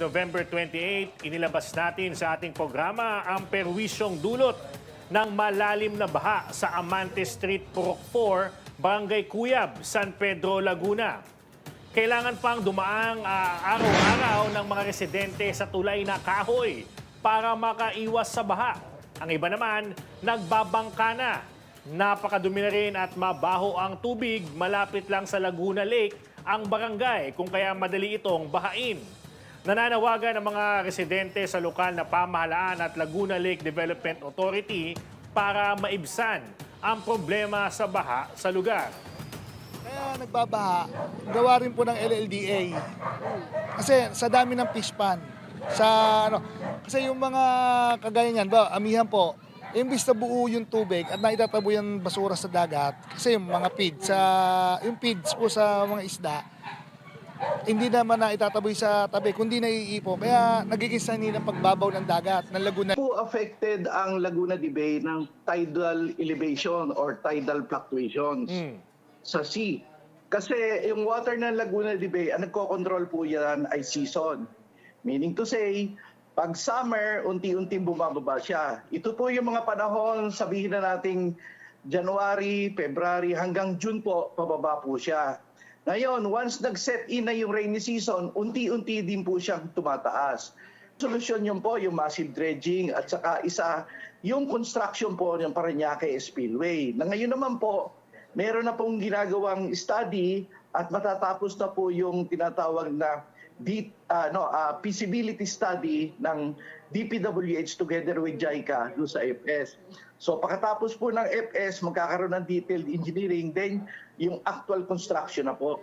November 28, inilabas natin sa ating programa ang perwisyong dulot ng malalim na baha sa Amante Street, Purok 4, Barangay Cuyab, San Pedro, Laguna. Kailangan pang dumaang ah, araw-araw ng mga residente sa tulay na kahoy para makaiwas sa baha. Ang iba naman, nagbabangka na. Napakadumi na rin at mabaho ang tubig malapit lang sa Laguna Lake ang barangay kung kaya madali itong bahain. Nananawagan ang mga residente sa lokal na pamahalaan at Laguna Lake Development Authority para maibsan ang problema sa baha sa lugar. Kaya nagbabaha, gawa rin po ng LLDA. Kasi sa dami ng fish sa ano, kasi yung mga kagaya niyan, ba, amihan po, imbis na buo yung tubig at naitatabo yung basura sa dagat, kasi yung mga feed, sa, yung feeds po sa mga isda, hindi naman na itataboy sa tabi, kundi naiipo. Kaya nagiging sanhi ng pagbabaw ng dagat, ng Laguna. po affected ang Laguna de Bay ng tidal elevation or tidal fluctuations sa sea. Kasi yung water ng Laguna de Bay, ang nagko-control po yan ay season. Meaning to say, pag summer, unti-unting bumababa siya. Ito po yung mga panahon, sabihin na nating January, February, hanggang June po, pababa po siya. Ngayon, once nag-set in na yung rainy season, unti-unti din po siyang tumataas. Solusyon yun po, yung massive dredging at saka isa, yung construction po ng Paranaque Spillway. Na ngayon naman po, meron na pong ginagawang study at matatapos na po yung tinatawag na deep, ano, ah, feasibility study ng DPWH together with JICA doon sa FS. So pagkatapos po ng FS, magkakaroon ng detailed engineering, then yung actual construction na po.